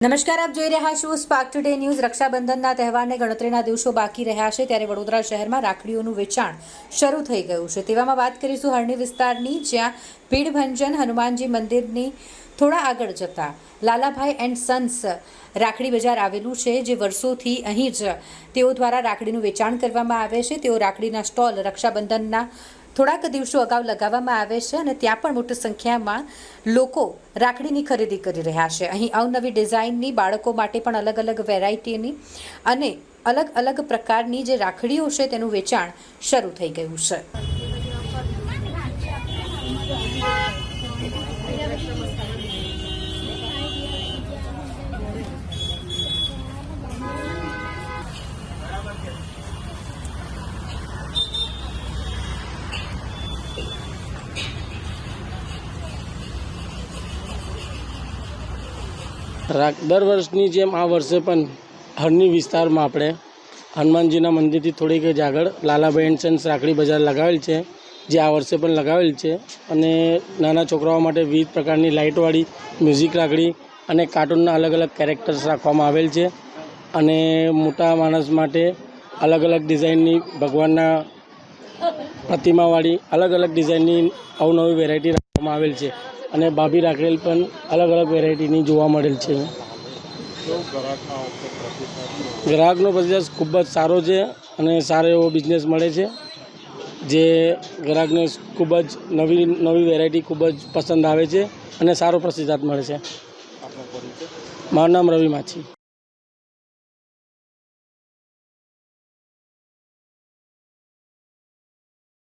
નમસ્કાર, આપ જોઈ રહ્યા છો સ્પાર્ક ટુડે ન્યૂઝ રક્ષાબંધનના તહેવારને ગણતરીના દિવસો બાકી રહ્યા છે. ત્યારે વડોદરા શહેરમાં રાખડીઓનું વેચાણ શરૂ થઈ ગયું છે. તેવામાં વાત કરીશું હરણી વિસ્તારની, જ્યાં ભીડભંજન હનુમાનજી મંદિરની થોડા આગળ જતા. લાલાભાઈ એન્ડ સન્સ રાખડી બજાર આવેલું છે, જે વર્ષોથી અહીં જ તેઓ દ્વારા રાખડીનું વેચાણ કરવામાં આવે છે. તેઓ રાખડીના સ્ટોલ રક્ષાબંધનના થોડાક દિવસો અગાઉ લગાવવામાં આવે છે અને ત્યાં પણ મોટી સંખ્યામાં લોકો રાખડીની ખરીદી કરી રહ્યા છે. અહીં અવનવી ડિઝાઇનની બાળકો માટે પણ અલગ અલગ વેરાયટીની અને અલગ અલગ પ્રકારની જે રાખડીઓ છે તેનું વેચાણ શરૂ થઈ ગયું છે. દર વર્ષની જેમ આ વર્ષે પણ હરની વિસ્તારમાં આપણે હનુમાનજીના મંદિરથી થોડીક જ આગળ લાલાભાઈ એન્ડ સન્સ રાખડી બજાર લગાવેલ છે, જે આ વર્ષે પણ લગાવેલ છે. અને નાના છોકરાઓ માટે વિવિધ પ્રકારની લાઇટવાળી, મ્યુઝિક રાખડી અને કાર્ટૂનના અલગ અલગ કેરેક્ટર્સ રાખવામાં આવેલ છે. અને મોટા માણસ માટે અલગ અલગ ડિઝાઇનની ભગવાનના પ્રતિમાવાળી અલગ અલગ ડિઝાઇનની અવનવી વેરાયટી રાખવામાં આવેલ છે. અને ભાભી રાખેલ પણ અલગ અલગ વેરાયટીની જોવા મળેલ છે. ગ્રાહકનો પ્રતિસાદ ખૂબ જ સારો છે અને સારો એવો બિઝનેસ મળે છે. જે ગ્રાહકને ખૂબ જ નવી નવી વેરાયટી ખૂબ જ પસંદ આવે છે અને સારો પ્રતિસાદ મળે છે. મારું નામ રવિ માછી.